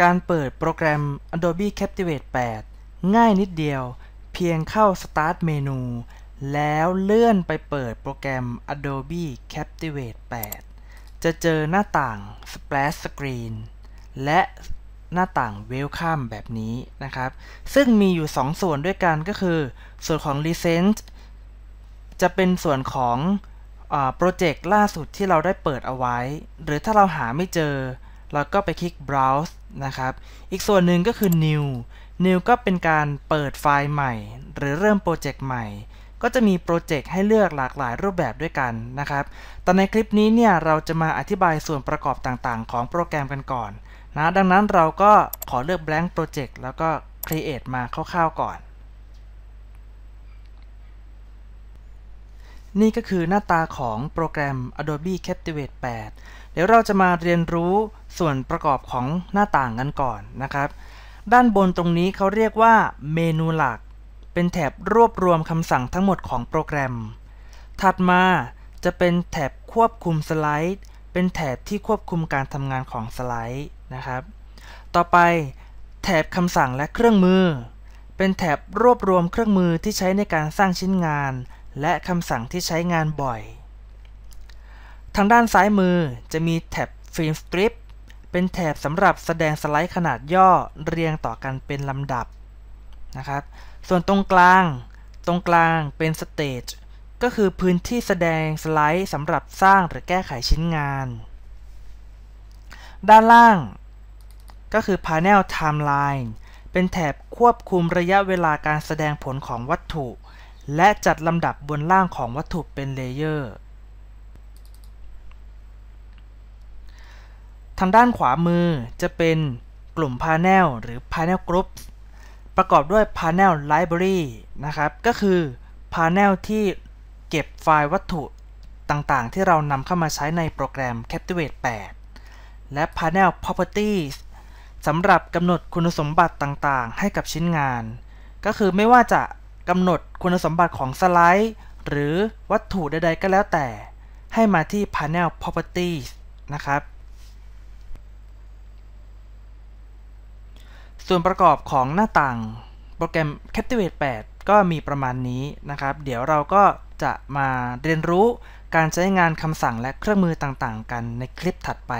การเปิดโปรแกรม Adobe Captivate 8 ง่ายนิดเดียว เพียงเข้า Start เมนู แล้วเลื่อนไปเปิดโปรแกรม Adobe Captivate 8 จะเจอหน้าต่าง Splash Screen และหน้าต่าง Welcome แบบนี้นะครับ ซึ่งมีอยู่ 2 ส่วนด้วยกันก็คือ ส่วนของ Recent จะเป็นส่วนของโปรเจกต์ล่าสุดที่เราได้เปิดเอาไว้ หรือถ้าเราหาไม่เจอ เราก็ไปคลิก browse นะครับ อีกส่วนหนึ่งก็คือ new new ก็เป็นการเปิดไฟล์ใหม่ หรือเริ่มโปรเจกต์ใหม่ ก็จะมีโปรเจกต์ให้เลือกหลากหลายรูปแบบด้วยกันนะครับแต่ในคลิปนี้เนี่ยเราจะมาอธิบายส่วนประกอบต่างๆ ของโปรแกรมกันก่อนนะดังนั้นเราก็ขอเลือก blank project แล้วก็ create มาคร่าวๆก่อน นี่ก็คือหน้าตาของโปรแกรม Adobe Captivate 8 เดี๋ยวเราจะมาเรียนรู้ส่วนประกอบของหน้าต่างกันก่อนนะครับ ด้านบนตรงนี้เขาเรียกว่าเมนูหลัก เป็นแถบรวบรวมคำสั่งทั้งหมดของโปรแกรม ถัดมาจะเป็นแถบควบคุมสไลด์ เป็นแถบที่ควบคุมการทำงานของสไลด์นะครับ ต่อไปแถบคำสั่งและเครื่องมือ เป็นแถบรวบรวมเครื่องมือที่ใช้ในการสร้างชิ้นงาน และคำสั่งที่ใช้งานบ่อย ทางด้านซ้ายมือจะมีแถบฟิล์มสตริปเป็นแถบสำหรับแสดงสไลด์ขนาดย่อเรียงต่อกันเป็นลำดับนะครับ ส่วนตรงกลาง ตรงกลางเป็นสเตจก็คือพื้นที่แสดงสไลด์สำหรับสร้างหรือแก้ไขชิ้นงาน ด้านล่าง ก็คือ Panel Timeline เป็นแถบควบคุมระยะเวลาการแสดงผลของวัตถุ และจัดลำดับบนล่างของวัตถุเป็นเลเยอร์ ทางด้านขวามือจะเป็นกลุ่ม Panel หรือ Panel Groups ประกอบด้วย Panel Library นะครับ ก็คือ Panel ที่เก็บไฟล์วัตถุต่างๆ ที่เรานำเข้ามาใช้ในโปรแกรม Captivate 8 และ Panel Properties สำหรับกำหนดคุณสมบัติต่างๆ ให้กับชิ้นงาน ก็คือไม่ว่าจะ กำหนดคุณสมบัติของสไลด์ หรือวัตถุใดๆก็แล้วแต่ ให้มาที่ Panel Properties นะครับ ส่วนประกอบของหน้าต่างโปรแกรม Captivate 8 ก็มีประมาณนี้นะครับ เดี๋ยวเราก็จะมาเรียนรู้การใช้งานคำสั่งและเครื่องมือต่างๆ กันในคลิปถัดไป